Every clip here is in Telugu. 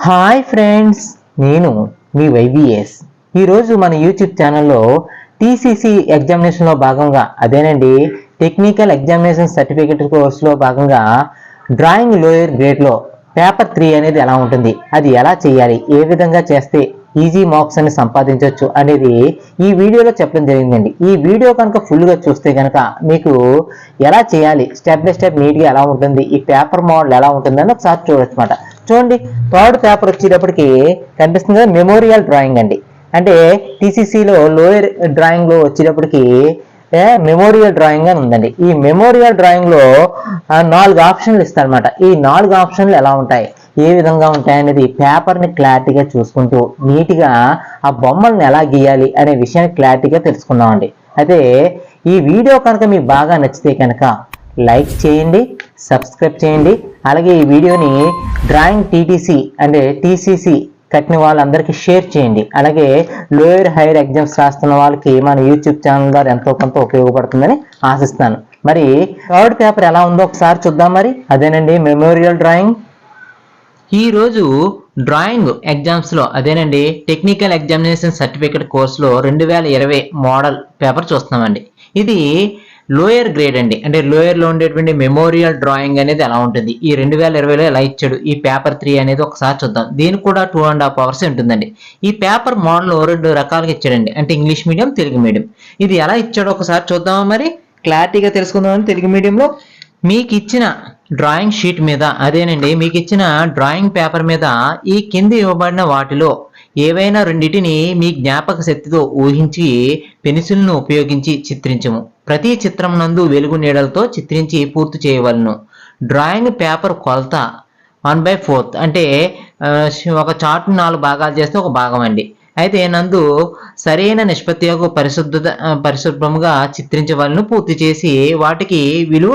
హాయ్ ఫ్రెండ్స్ నేను మీ వైవిఎస్ ఈరోజు మన యూట్యూబ్ ఛానల్లో టీసీసీ ఎగ్జామినేషన్లో భాగంగా అదేనండి టెక్నికల్ ఎగ్జామినేషన్ సర్టిఫికేట్ కోర్సులో భాగంగా డ్రాయింగ్ లోయర్ గ్రేడ్లో పేపర్ త్రీ అనేది ఎలా ఉంటుంది అది ఎలా చేయాలి ఏ విధంగా చేస్తే ఈజీ మార్క్స్ అని సంపాదించవచ్చు అనేది ఈ వీడియోలో చెప్పడం జరిగిందండి. ఈ వీడియో కనుక ఫుల్గా చూస్తే కనుక మీకు ఎలా చేయాలి స్టెప్ బై స్టెప్ నీట్గా ఎలా ఉంటుంది ఈ పేపర్ మోడల్ ఎలా ఉంటుందని ఒకసారి చూడొచ్చు అనమాట చూడండి థర్డ్ పేపర్ వచ్చేటప్పటికి కనిపిస్తుంది కదా మెమోరియల్ డ్రాయింగ్ అండి. అంటే టీసీసీలో లోయర్ డ్రాయింగ్లో వచ్చేటప్పటికి మెమోరియల్ డ్రాయింగ్ అని ఉందండి. ఈ మెమోరియల్ డ్రాయింగ్లో నాలుగు ఆప్షన్లు ఇస్తారనమాట ఈ నాలుగు ఆప్షన్లు ఎలా ఉంటాయి? ఏ విధంగా ఉంటాయి అనేది పేపర్ని క్లారిటీగా చూసుకుంటూ నీట్గా ఆ బొమ్మల్ని ఎలా గీయాలి అనే విషయాన్ని క్లారిటీగా తెలుసుకుందామండి. అయితే ఈ వీడియో కనుక మీకు బాగా నచ్చితే కనుక లైక్ చేయండి సబ్స్క్రైబ్ చేయండి. అలాగే ఈ వీడియోని డ్రాయింగ్ టీటీసీ అంటే టీసీసీ కట్టిన వాళ్ళందరికీ షేర్ చేయండి. అలాగే లోయర్ హైయర్ ఎగ్జామ్స్ రాస్తున్న వాళ్ళకి మన యూట్యూబ్ ఛానల్ ద్వారా ఎంతో కొంత ఉపయోగపడుతుందని ఆశిస్తాను మరి థర్డ్ పేపర్ ఎలా ఉందో ఒకసారి చూద్దాం మరి. అదేనండి మెమోరియల్ డ్రాయింగ్. ఈరోజు డ్రాయింగ్ ఎగ్జామ్స్లో అదేనండి టెక్నికల్ ఎగ్జామినేషన్ సర్టిఫికేట్ కోర్సులో రెండు వేల ఇరవై మోడల్ పేపర్ చూస్తున్నామండి. ఇది లోయర్ గ్రేడ్ అండి. అంటే లోయర్లో ఉండేటువంటి మెమోరియల్ డ్రాయింగ్ అనేది ఎలా ఉంటుంది? ఈ రెండు వేల ఇరవైలో ఎలా ఇచ్చాడు? ఈ పేపర్ త్రీ అనేది ఒకసారి చూద్దాం. దీనికి కూడా టూ అండ్ హాఫ్ అవర్స్ ఉంటుందండి. ఈ పేపర్ మోడల్ రెండు రకాలుగా ఇచ్చాడండి. అంటే ఇంగ్లీష్ మీడియం తెలుగు మీడియం. ఇది ఎలా ఇచ్చాడో ఒకసారి చూద్దామా మరి? క్లారిటీగా తెలుసుకుందామని తెలుగు మీడియంలో మీకు ఇచ్చిన డ్రాయింగ్ షీట్ మీద అదేనండి మీకు ఇచ్చిన డ్రాయింగ్ పేపర్ మీద ఈ కింది ఇవ్వబడిన వాటిలో ఏవైనా రెండింటిని మీ జ్ఞాపక శక్తితో ఊహించి పెన్సిల్ను ఉపయోగించి చిత్రించము. ప్రతి చిత్రం నందు వెలుగు నీడలతో చిత్రించి పూర్తి చేయవలను. డ్రాయింగ్ పేపర్ కొలత వన్ బై ఫోర్త్ అంటే ఒక చార్ట్ను నాలుగు భాగాలు చేస్తే ఒక భాగం అండి. అయితే నందు సరైన నిష్పత్తికు పరిశుద్ధత ఆ, పరిశుభ్రముగా చిత్రించవలను పూర్తి చేసి వాటికి విలువ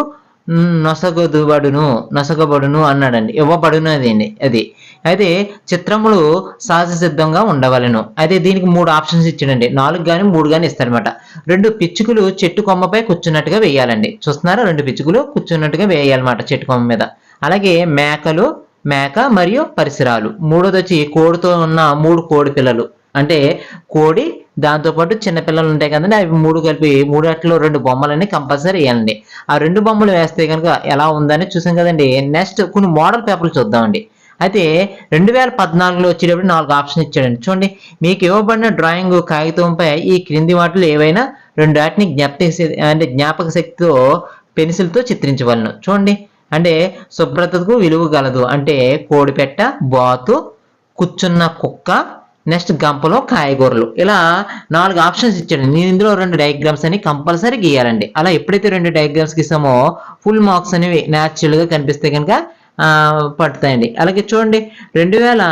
నొసగదుబడును నొసగబడును అన్నాడండి. ఇవ్వబడును అదండి అది. అయితే చిత్రములు సహజ సిద్ధంగా ఉండవలను. అయితే దీనికి మూడు ఆప్షన్స్ ఇచ్చాడండి. నాలుగు కానీ మూడు కానీ ఇస్తారనమాట రెండు పిచ్చుకలు చెట్టు కొమ్మపై కూర్చున్నట్టుగా వేయాలండి. చూస్తున్నారా? రెండు పిచ్చుకలు కూర్చున్నట్టుగా వేయాలన్నమాట చెట్టు కొమ్మ మీద. అలాగే మేకలు మేక మరియు పరిసరాలు. మూడోది వచ్చి కోడితో ఉన్న మూడు కోడి పిల్లలు. అంటే కోడి దాంతోపాటు చిన్నపిల్లలు ఉంటాయి కదండి అవి మూడు కలిపి మూడు రెండు బొమ్మలని కంపల్సరీ వేయాలండి. ఆ రెండు బొమ్మలు వేస్తే కనుక ఎలా ఉందని చూసాం కదండి. నెక్స్ట్ కొన్ని మోడల్ పేపర్లు చూద్దామండి. అయితే రెండు వేల పద్నాలుగులో వచ్చేటప్పుడు నాలుగు ఆప్షన్ ఇచ్చాడండి. చూడండి మీకు ఇవ్వబడిన డ్రాయింగ్ కాగితంపై ఈ క్రింది వాటిలో ఏవైనా రెండు వాటిని జ్ఞాపక అంటే జ్ఞాపక శక్తితో పెన్సిల్తో చిత్రించవలను. చూడండి అంటే శుభ్రతకు విలువ గలదు. అంటే కోడిపెట్ట బాతు కూర్చున్న కుక్క నెక్స్ట్ గంపలో కాయగూరలు. ఇలా నాలుగు ఆప్షన్స్ ఇచ్చాడు. నేను ఇందులో రెండు డయాగ్రామ్స్ అని కంపల్సరీ గీయాలండి. అలా ఎప్పుడైతే రెండు డయాగ్రామ్స్ గీసామో ఫుల్ మార్క్స్ అనేవి న్యాచురల్గా కనిపిస్తే కనుక పడతాయండి అలాగే చూడండి రెండు వేల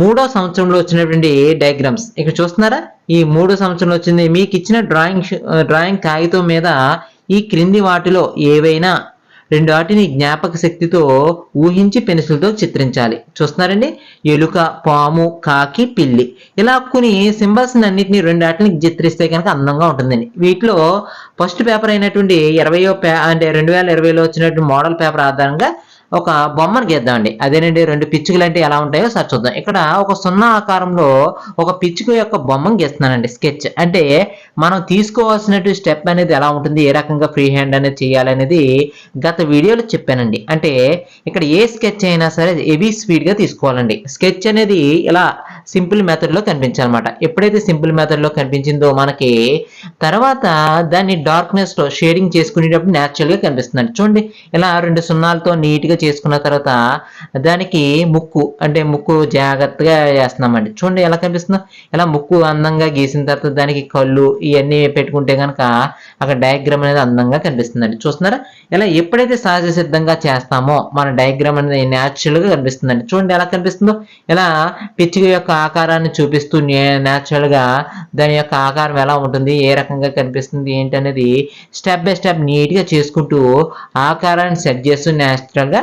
మూడో సంవత్సరంలో వచ్చినటువంటి డయాగ్రామ్స్ ఇక్కడ చూస్తున్నారా? ఈ మూడో సంవత్సరంలో వచ్చింది. మీకు ఇచ్చిన డ్రాయింగ్ డ్రాయింగ్ కాగితం మీద ఈ క్రింది వాటిలో ఏవైనా రెండు వాటిని జ్ఞాపక శక్తితో ఊహించి పెన్సిల్తో చిత్రించాలి. చూస్తున్నారండి? ఎలుక పాము కాకి పిల్లి. ఇలా కొన్ని సింబల్స్ అన్నింటినీ రెండు వాటిని చిత్రిస్తే కనుక అందంగా ఉంటుందండి. వీటిలో ఫస్ట్ పేపర్ అయినటువంటి ఇరవయో పే అంటే రెండు వేల ఇరవైలో వచ్చినటువంటి మోడల్ పేపర్ ఆధారంగా ఒక బొమ్మను గీద్దామండి. అదేనండి రెండు పిచ్చుకలు అంటే ఎలా ఉంటాయో సార్ చూద్దాం. ఇక్కడ ఒక సున్నా ఆకారంలో ఒక పిచ్చుక యొక్క బొమ్మను గీస్తున్నానండి స్కెచ్. అంటే మనం తీసుకోవాల్సినటువంటి స్టెప్ అనేది ఎలా ఉంటుంది ఏ రకంగా ఫ్రీ హ్యాండ్ అనేది చేయాలనేది గత వీడియోలో చెప్పానండి. అంటే ఇక్కడ ఏ స్కెచ్ అయినా సరే హెవీ స్పీడ్గా తీసుకోవాలండి. స్కెచ్ అనేది ఇలా సింపుల్ మెథడ్లో కనిపించాలన్నమాట. ఎప్పుడైతే సింపుల్ మెథడ్లో కనిపించిందో మనకి తర్వాత దాన్ని డార్క్నెస్లో షేడింగ్ చేసుకునేటప్పుడు న్యాచురల్గా కనిపిస్తుందండి. చూడండి ఇలా రెండు సున్నాలతో నీట్గా చేసుకున్న తర్వాత దానికి ముక్కు అంటే ముక్కు జాగ్రత్తగా వేస్తున్నామండి. చూడండి ఎలా కనిపిస్తుందో. ఇలా ముక్కు అందంగా గీసిన తర్వాత దానికి కళ్ళు ఇవన్నీ పెట్టుకుంటే కనుక అక్కడ డయాగ్రామ్ అనేది అందంగా కనిపిస్తుందండి. చూస్తున్నారా? ఇలా ఎప్పుడైతే సహజ సిద్ధంగా చేస్తామో మన డయాగ్రామ్ అనేది న్యాచురల్గా కనిపిస్తుందండి. చూడండి ఎలా కనిపిస్తుందో. ఇలా పిచ్చిక యొక్క ఆకారాన్ని చూపిస్తూ న్యాచురల్గా దాని యొక్క ఆకారం ఎలా ఉంటుంది ఏ రకంగా కనిపిస్తుంది ఏంటి అనేది స్టెప్ బై స్టెప్ నీట్గా చేసుకుంటూ ఆకారాన్ని సెట్ చేస్తూ న్యాచురల్గా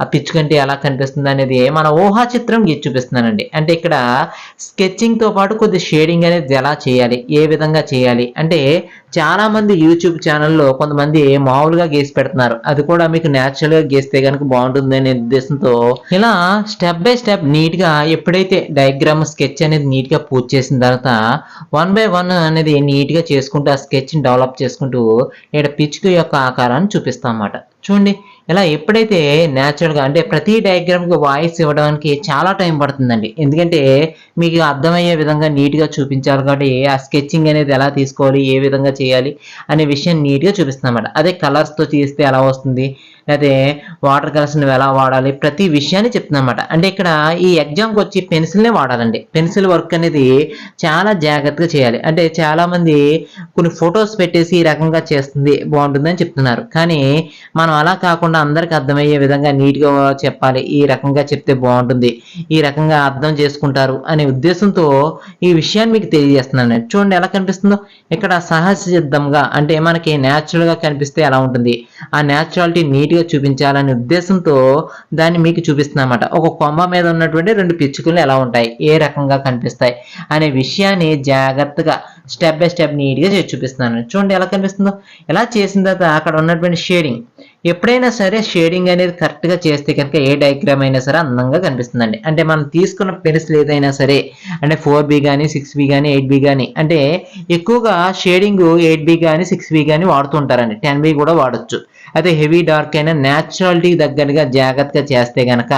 ఆ పిచ్చుకంటే ఎలా కనిపిస్తుంది అనేది మన ఊహా చిత్రం గీసి చూపిస్తున్నానండి. అంటే ఇక్కడ స్కెచ్చింగ్తో పాటు కొద్ది షేడింగ్ అనేది ఎలా చేయాలి ఏ విధంగా చేయాలి అంటే చాలామంది యూట్యూబ్ ఛానల్లో కొంతమంది మామూలుగా గీసి పెడుతున్నారు. అది కూడా మీకు న్యాచురల్గా గీస్తే కనుక బాగుంటుంది అనే ఉద్దేశంతో ఇలా స్టెప్ బై స్టెప్ నీట్గా ఎప్పుడైతే డయాగ్రామ్ స్కెచ్ అనేది నీట్గా పూర్తి చేసిన తర్వాత వన్ బై వన్ అనేది నీట్గా చేసుకుంటూ ఆ స్కెచ్ని డెవలప్ చేసుకుంటూ ఇక్కడ పిచ్చుక యొక్క ఆకారాన్ని చూపిస్తాం అన్నమాట. చూడండి ఇలా ఎప్పుడైతే న్యాచురల్ యాక్చువల్గా అంటే ప్రతి డయాగ్రామ్కి వాయిస్ ఇవ్వడానికి చాలా టైం పడుతుందండి. ఎందుకంటే మీకు అర్థమయ్యే విధంగా నీట్గా చూపించాలి కాబట్టి ఆ స్కెచింగ్ అనేది ఎలా తీసుకోవాలి ఏ విధంగా చేయాలి అనే విషయం నీట్గా చూపిస్తాం అన్నమాట. అదే కలర్స్తో చేస్తే తీస్తే ఎలా వస్తుంది లేకపోతే వాటర్ కలర్స్ ఎలా వాడాలి? ప్రతి విషయాన్ని చెప్తున్నమాట అంటే ఇక్కడ ఈ ఎగ్జామ్కి వచ్చి పెన్సిల్నే వాడాలండి. పెన్సిల్ వర్క్ అనేది చాలా జాగ్రత్తగా చేయాలి. అంటే చాలామంది కొన్ని ఫొటోస్ పెట్టేసి ఈ రకంగా చేస్తుంది బాగుంటుందని చెప్తున్నారు. కానీ మనం అలా కాకుండా అందరికి అర్థమయ్యే విధంగా నీట్గా చెప్పాలి. ఈ రకంగా చెప్తే బాగుంటుంది. ఈ రకంగా అర్థం చేసుకుంటారు అనే ఉద్దేశంతో ఈ విషయాన్ని మీకు తెలియజేస్తున్నాను చూడండి ఎలా కనిపిస్తుందో. ఇక్కడ సహజ సిద్ధంగా అంటే మనకి న్యాచురల్గా కనిపిస్తే ఎలా ఉంటుంది? ఆ న్యాచురాలిటీ నీట్గా చూపించాలనే ఉద్దేశంతో దాన్ని మీకు చూపిస్తున్నమాట ఒక కొమ్మ మీద ఉన్నటువంటి రెండు పిచ్చుకలు ఎలా ఉంటాయి? ఏ రకంగా కనిపిస్తాయి? అనే విషయాన్ని జాగ్రత్తగా స్టెప్ బై స్టెప్ నీట్గా చేసి చూపిస్తున్నాను. చూడండి ఎలా కనిపిస్తుందో. ఎలా చేసిన తర్వాత అక్కడ ఉన్నటువంటి షేడింగ్ ఎప్పుడైనా సరే షేడింగ్ అనేది కరెక్ట్గా చేస్తే కనుక ఏ డయాగ్రామ్ అయినా సరే అందంగా కనిపిస్తుందండి. అంటే మనం తీసుకున్న పెన్సిల్ ఏదైనా సరే అంటే ఫోర్ బి కానీ సిక్స్ బి కానీ ఎయిట్ బి కానీ అంటే ఎక్కువగా షేడింగ్ ఎయిట్ బి కానీ సిక్స్ బి కానీ వాడుతుంటారండి టెన్ బి కూడా వాడొచ్చు. అయితే హెవీ డార్క్ అయినా న్యాచురాలిటీకి దగ్గరగా జాగ్రత్తగా చేస్తే కనుక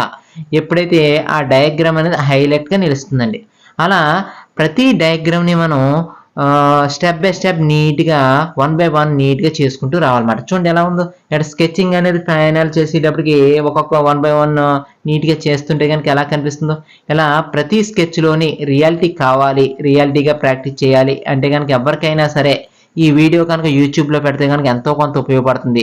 ఎప్పుడైతే ఆ డయాగ్రామ్ అనేది హైలైట్గా నిలుస్తుందండి. అలా ప్రతి డయాగ్రామ్ని మనం స్టెప్ బై స్టెప్ నీట్గా వన్ బై వన్ నీట్గా చేసుకుంటూ రావాలన్నమాట. చూడండి ఎలా ఉందో. ఇక్కడ స్కెచింగ్ అనేది ఫైనల్ చేసేటప్పటికి ఒక్కొక్క వన్ బై వన్ నీట్గా చేస్తుంటే కనుక ఎలా కనిపిస్తుందో. ఇలా ప్రతి స్కెచ్లోని రియాలిటీ కావాలి రియాలిటీగా ప్రాక్టీస్ చేయాలి అంటే కనుక ఎవరికైనా సరే ఈ వీడియో కనుక యూట్యూబ్లో పెడితే కనుక ఎంతో కొంత ఉపయోగపడుతుంది.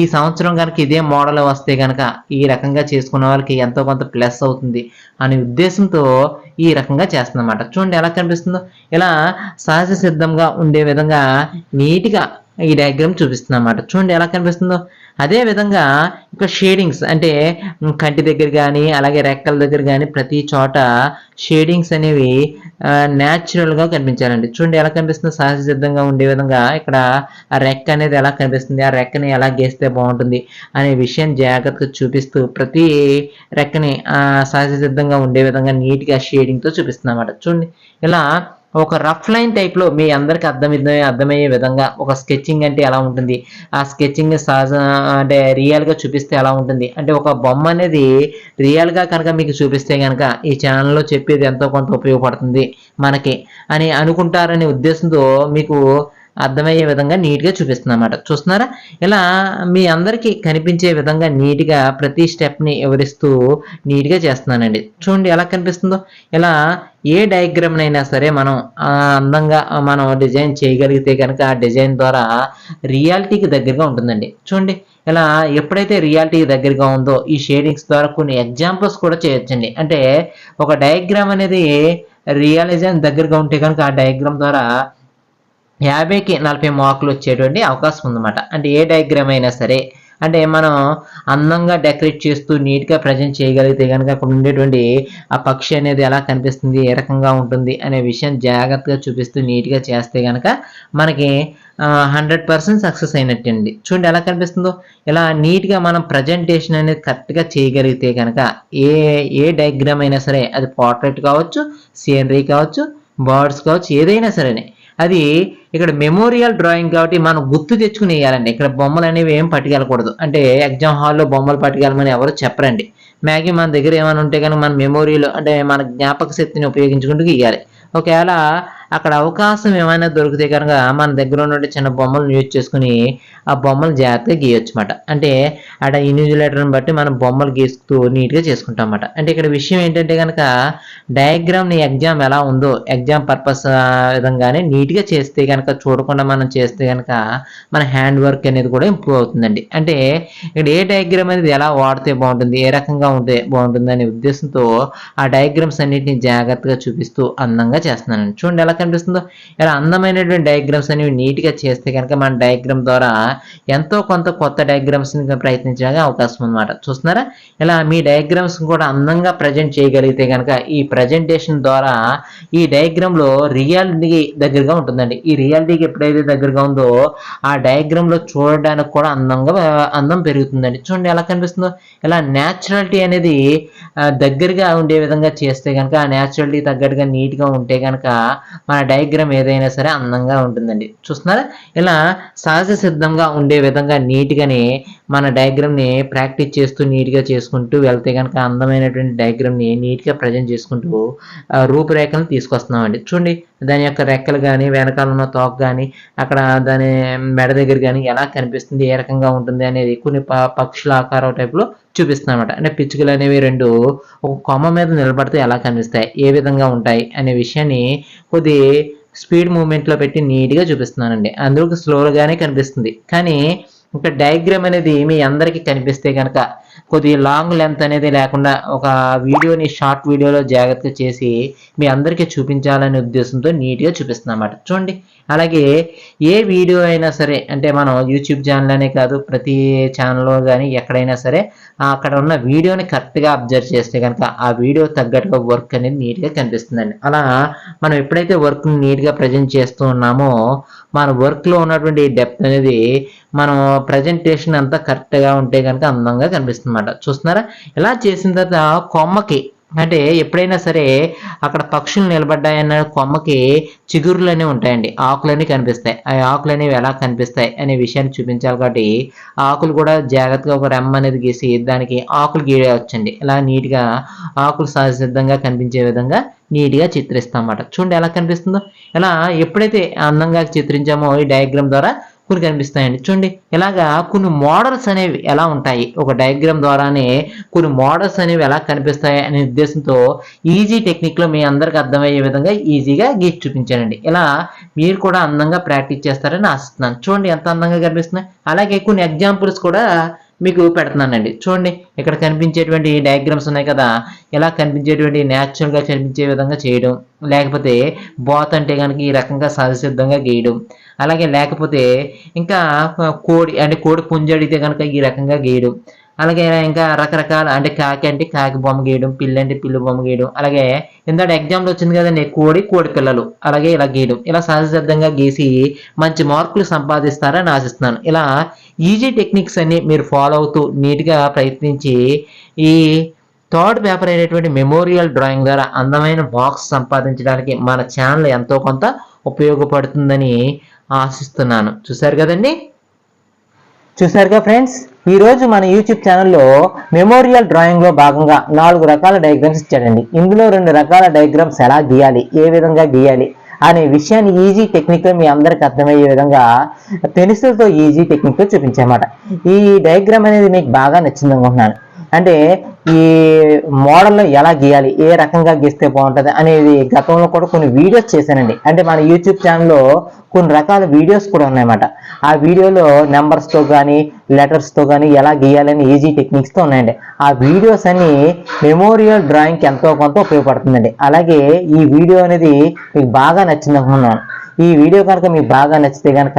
ఈ సంవత్సరం కనుక ఇదే మోడల్ వస్తే కనుక ఈ రకంగా చేసుకున్న వాళ్ళకి ఎంతో కొంత ప్లస్ అవుతుంది అనే ఉద్దేశంతో ఈ రకంగా చేస్తుందన్నమాట. చూడండి ఎలా కనిపిస్తుందో. ఇలా సహజ సిద్ధంగా ఉండే విధంగా నీట్గా ఈ డయాగ్రామ్ చూపిస్తుంది అనమాట చూడండి ఎలా కనిపిస్తుందో. అదే విధంగా ఇక షేడింగ్స్ అంటే కంటి దగ్గర కానీ అలాగే రెక్కల దగ్గర కానీ ప్రతి చోట షేడింగ్స్ అనేవి న్యాచురల్గా కనిపించాలండి. చూడండి ఎలా కనిపిస్తుందో. సహజ సిద్ధంగా ఉండే విధంగా ఇక్కడ ఆ రెక్క అనేది ఎలా కనిపిస్తుంది ఆ రెక్కని ఎలా గీస్తే బాగుంటుంది అనే విషయం జాగ్రత్తగా చూపిస్తూ ప్రతి రెక్కని సహజ సిద్ధంగా ఉండే విధంగా నీట్గా షేడింగ్తో చూపిస్తుంది అన్నమాట చూడండి. ఇలా ఒక రఫ్ లైన్ టైప్లో మీ అందరికి అర్థం అర్థమయ్యే విధంగా ఒక స్కెచింగ్ అంటే ఎలా ఉంటుంది? ఆ స్కెచింగ్ సహజ అంటే రియల్గా చూపిస్తే ఎలా ఉంటుంది? అంటే ఒక బొమ్మ అనేది రియల్గా కనుక మీకు చూపిస్తే కనుక ఈ ఛానల్లో చెప్పేది ఎంతో కొంత ఉపయోగపడుతుంది మనకి అని అనుకుంటారనే ఉద్దేశంతో మీకు అర్థమయ్యే విధంగా నీట్గా చూపిస్తుంది అన్నమాట చూస్తున్నారా? ఇలా మీ అందరికీ కనిపించే విధంగా నీట్గా ప్రతి స్టెప్ని వివరిస్తూ నీట్గా చేస్తున్నానండి. చూడండి ఎలా కనిపిస్తుందో. ఇలా ఏ డయాగ్రామ్ అయినా సరే మనం అందంగా మనం డిజైన్ చేయగలిగితే కనుక ఆ డిజైన్ ద్వారా రియాలిటీకి దగ్గరగా ఉంటుందండి. చూడండి. ఇలా ఎప్పుడైతే రియాలిటీకి దగ్గరగా ఉందో ఈ షేడింగ్స్ ద్వారా కొన్ని ఎగ్జాంపుల్స్ కూడా చేయొచ్చండి. అంటే ఒక డయాగ్రామ్ అనేది రియలిజం దగ్గరగా ఉంటే కనుక ఆ డయాగ్రామ్ ద్వారా యాభైకి నలభై మార్కులు వచ్చేటువంటి అవకాశం ఉందన్నమాట. అంటే ఏ డయాగ్రామ్ అయినా సరే అంటే మనం అందంగా డెకరేట్ చేస్తూ నీట్గా ప్రజెంట్ చేయగలిగితే కనుక అక్కడ ఉండేటువంటి ఆ పక్షి అనేది ఎలా కనిపిస్తుంది ఏ రకంగా ఉంటుంది అనే విషయం జాగ్రత్తగా చూపిస్తూ నీట్గా చేస్తే కనుక మనకి హండ్రెడ్ పర్సెంట్ సక్సెస్ అయినట్టండి. చూడండి ఎలా కనిపిస్తుందో. ఇలా నీట్గా మనం ప్రజెంటేషన్ అనేది కరెక్ట్గా చేయగలిగితే కనుక ఏ ఏ డయాగ్రామ్ అయినా సరే అది పోర్ట్రేట్ కావచ్చు సీనరీ కావచ్చు బర్డ్స్ కావచ్చు ఏదైనా సరే అది ఇక్కడ మెమోరియల్ డ్రాయింగ్ కాబట్టి మనం గుర్తు తెచ్చుకుని వేయాలండి. ఇక్కడ బొమ్మలు అనేవి ఏం పట్టుకెళ్ళకూడదు. అంటే ఎగ్జామ్ హాల్లో బొమ్మలు పట్టుకెళ్ళమని ఎవరు చెప్పరండి. మ్యాగీ మన దగ్గర ఏమైనా ఉంటే కానీ మన మెమోరీలో అంటే మన జ్ఞాపక శక్తిని ఉపయోగించుకుంటూ గీయాలి. ఒకవేళ అక్కడ అవకాశం ఏమైనా దొరికితే కనుక మన దగ్గర ఉన్నటువంటి చిన్న బొమ్మలు యూజ్ చేసుకుని ఆ బొమ్మలు జాగ్రత్తగా గీయొచ్చు అనమాట అంటే అక్కడ ఇన్విజిలేటర్ని బట్టి మనం బొమ్మలు గీస్తూ నీట్గా చేసుకుంటాం అనమాట అంటే ఇక్కడ విషయం ఏంటంటే కనుక డయాగ్రామ్ని ఎగ్జామ్ ఎలా ఉందో ఎగ్జామ్ పర్పస్ విధంగానే నీట్గా చేస్తే కనుక చూడకుండా మనం చేస్తే కనుక మన హ్యాండ్ వర్క్ అనేది కూడా ఇంప్రూవ్ అవుతుందండి. అంటే ఇక్కడ ఏ డయాగ్రామ్ అనేది ఎలా వాడితే బాగుంటుంది ఏ రకంగా ఉంటే బాగుంటుంది అనే ఉద్దేశంతో ఆ డయాగ్రామ్స్ అన్నిటిని జాగ్రత్తగా చూపిస్తూ అందంగా చేస్తున్నాను. చూడండి ఎలా కనిపిస్తుందో. ఇలా అందమైనటువంటి డయాగ్రామ్స్ అనేవి నీట్గా చేస్తే కనుక మన డయాగ్రామ్ ద్వారా ఎంతో కొంత కొత్త డయాగ్రామ్స్ని ప్రయత్నించడానికి అవకాశం అనమాట చూస్తున్నారా? ఇలా మీ డయాగ్రామ్స్ కూడా అందంగా ప్రజెంట్ చేయగలిగితే కనుక ఈ ప్రజెంటేషన్ ద్వారా ఈ డయాగ్రామ్లో రియాలిటీకి దగ్గరగా ఉంటుందండి. ఈ రియాలిటీకి ఎప్పుడైతే దగ్గరగా ఉందో ఆ డయాగ్రామ్లో చూడడానికి కూడా అందంగా అందం పెరుగుతుందండి. చూడండి ఎలా కనిపిస్తుందో. ఇలా న్యాచురాలిటీ అనేది దగ్గరగా ఉండే విధంగా చేస్తే కనుక ఆ న్యాచురాలిటీ తగ్గట్టుగా నీట్గా ఉంటే కనుక మన డయాగ్రామ్ ఏదైనా సరే అందంగా ఉంటుందండి. చూస్తున్నారా? ఇలా సహజ సిద్ధంగా ఉండే విధంగా నీట్గానే మన డయాగ్రామ్ని ప్రాక్టీస్ చేస్తూ నీట్గా చేసుకుంటూ వెళ్తే కనుక అందమైనటువంటి డయాగ్రామ్ని నీట్గా ప్రజెంట్ చేసుకుంటూ రూపురేఖలను తీసుకొస్తున్నామండి. చూడండి దాని యొక్క రెక్కలు కానీ వెనకాల ఉన్న తోక కానీ అక్కడ దాని మెడ దగ్గర కానీ ఎలా కనిపిస్తుంది ఏ రకంగా ఉంటుంది అనేది కొన్ని ప- పక్షుల ఆకారం టైప్లో చూపిస్తున్నమాట అంటే పిచ్చుకలు అనేవి రెండు ఒక కొమ్మ మీద నిలబడితే ఎలా కనిపిస్తాయి ఏ విధంగా ఉంటాయి అనే విషయాన్ని కొద్ది స్పీడ్ మూమెంట్లో పెట్టి నీట్గా చూపిస్తున్నానండి. అందులో స్లోగానే కనిపిస్తుంది. కానీ ఒక డయాగ్రామ్ అనేది మీ అందరికీ కనిపిస్తే కనుక కొద్దిగా లాంగ్ లెంత్ అనేది లేకుండా ఒక వీడియోని షార్ట్ వీడియోలో జాగ్రత్తగా చేసి మీ అందరికీ చూపించాలనే ఉద్దేశంతో నీట్గా చూపిస్తున్నాం అన్నమాట. చూడండి. అలాగే ఏ వీడియో అయినా సరే అంటే మనం యూట్యూబ్ ఛానల్ అనే కాదు ప్రతి ఛానల్లో కానీ ఎక్కడైనా సరే అక్కడ ఉన్న వీడియోని కరెక్ట్గా అబ్జర్వ్ చేస్తే కనుక ఆ వీడియో తగ్గట్టుగా వర్క్ అనేది నీట్గా కనిపిస్తుందండి. అలా మనం ఎప్పుడైతే వర్క్ నీట్గా ప్రజెంట్ చేస్తూ ఉన్నామో మన వర్క్లో ఉన్నటువంటి డెప్త్ అనేది మనం ప్రజెంటేషన్ అంతా కరెక్ట్గా ఉంటే కనుక అందంగా కనిపిస్తుంది. అన్నమాట చూస్తున్నారా? ఇలా చేసిన తర్వాత కొమ్మకి అంటే ఎప్పుడైనా సరే అక్కడ పక్షులు నిలబడ్డాయన్న కొమ్మకి చిగురులు అనేవి ఉంటాయండి. ఆకులన్నీ కనిపిస్తాయి. ఆ ఆకులు అనేవి ఎలా కనిపిస్తాయి అనే విషయాన్ని చూపించాలి కాబట్టి ఆకులు కూడా జాగ్రత్తగా ఒక రెమ్మ అనేది గీసి దానికి ఆకులు గీయవచ్చండి ఇలా నీట్గా ఆకులు సహజసిద్ధంగా కనిపించే విధంగా నీట్గా చిత్రిస్తాం అన్నమాట చూడండి ఎలా కనిపిస్తుందో. ఇలా ఎప్పుడైతే అందంగా చిత్రించామో ఈ డయాగ్రామ్ ద్వారా కొన్ని కనిపిస్తాయండి. చూడండి ఇలాగా కొన్ని మోడల్స్ అనేవి ఎలా ఉంటాయి? ఒక డయాగ్రామ్ ద్వారానే కొన్ని మోడల్స్ అనేవి ఎలా కనిపిస్తాయి అనే ఉద్దేశంతో ఈజీ టెక్నిక్లో మీ అందరికి అర్థమయ్యే విధంగా ఈజీగా గీసి చూపించానండి. ఇలా మీరు కూడా అందంగా ప్రాక్టీస్ చేస్తారని ఆశిస్తున్నాను. చూడండి ఎంత అందంగా కనిపిస్తున్నాయి. అలాగే కొన్ని ఎగ్జాంపుల్స్ కూడా మీకు పెడుతున్నానండి. చూడండి ఇక్కడ కనిపించేటువంటి డయాగ్రామ్స్ ఉన్నాయి కదా ఇలా కనిపించేటువంటి న్యాచురల్గా కనిపించే విధంగా చేయడం లేకపోతే బాత్ అంటే కనుక ఈ రకంగా సహసిద్ధంగా గీయడం అలాగే లేకపోతే ఇంకా కోడి అంటే కోడి పుంజడితే కనుక ఈ రకంగా గీయడం అలాగే ఇంకా రకరకాల అంటే కాకి అంటే కాకి బొమ్మ గీయడం పిల్లి అంటే పిల్లి బొమ్మ గీయడం అలాగే ఇందాక ఎగ్జామ్లో వచ్చింది కదండి కోడి కోడి పిల్లలు. అలాగే ఇలా గీయడం. ఇలా సహజసిద్ధంగా గీసి మంచి మార్కులు సంపాదిస్తారని ఆశిస్తున్నాను. ఇలా ఈజీ టెక్నిక్స్ అన్ని మీరు ఫాలో అవుతూ నీట్గా ప్రయత్నించి ఈ థర్డ్ పేపర్ అయినటువంటి మెమోరియల్ డ్రాయింగ్ ద్వారా అందమైన బాక్స్ సంపాదించడానికి మన ఛానల్ ఎంతో కొంత ఉపయోగపడుతుందని ఆశిస్తున్నాను. చూసారు కదండి? చూసారుగా ఫ్రెండ్స్ ఈ రోజు మన యూట్యూబ్ ఛానల్లో మెమోరియల్ డ్రాయింగ్లో భాగంగా నాలుగు రకాల డయాగ్రామ్స్ ఇచ్చాడండి. ఇందులో రెండు రకాల డయాగ్రామ్స్ ఎలా గీయాలి ఏ విధంగా గీయాలి అనే విషయాన్ని ఈజీ టెక్నిక్ మీ అందరికి అర్థమయ్యే విధంగా పెన్సిల్తో ఈజీ టెక్నిక్లో చూపించామాట ఈ డయాగ్రామ్ అనేది మీకు బాగా నచ్చింది అనుకుంటున్నాను. అంటే ఈ మోడల్లో ఎలా గీయాలి? ఏ రకంగా గీస్తే బాగుంటుంది? అనేది గతంలో కూడా కొన్ని వీడియోస్ చేశానండి. అంటే మన యూట్యూబ్ ఛానల్లో కొన్ని రకాల వీడియోస్ కూడా ఉన్నాయన్నమాట. ఆ వీడియోలో నెంబర్స్తో కానీ లెటర్స్తో కానీ ఎలా గీయాలని ఈజీ టెక్నిక్స్తో ఉన్నాయండి. ఆ వీడియోస్ అన్ని మెమోరియల్ డ్రాయింగ్కి ఎంతో కొంత ఉపయోగపడుతుందండి. అలాగే ఈ వీడియో అనేది మీకు బాగా నచ్చింది అనుకున్నాను ఈ వీడియో కనుక మీకు బాగా నచ్చితే కనుక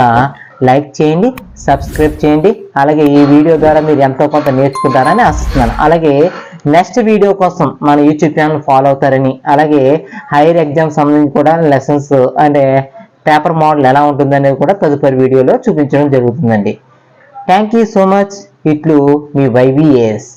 లైక్ చేయండి సబ్స్క్రైబ్ చేయండి. అలాగే ఈ వీడియో ద్వారా మీరు ఎంతో కొంత నేర్చుకుంటారని ఆశిస్తున్నాను. అలాగే నెక్స్ట్ వీడియో కోసం మన యూట్యూబ్ ఛానల్ ఫాలో అవుతారని అలాగే హైయర్ ఎగ్జామ్ సంబంధించి కూడా లెసన్స్ అంటే పేపర్ మోడల్ ఎలా ఉంటుందనేది కూడా తదుపరి వీడియోలో చూపించడం జరుగుతుందండి. Thank you so much. ఇట్లు మీ వైవిఎస్.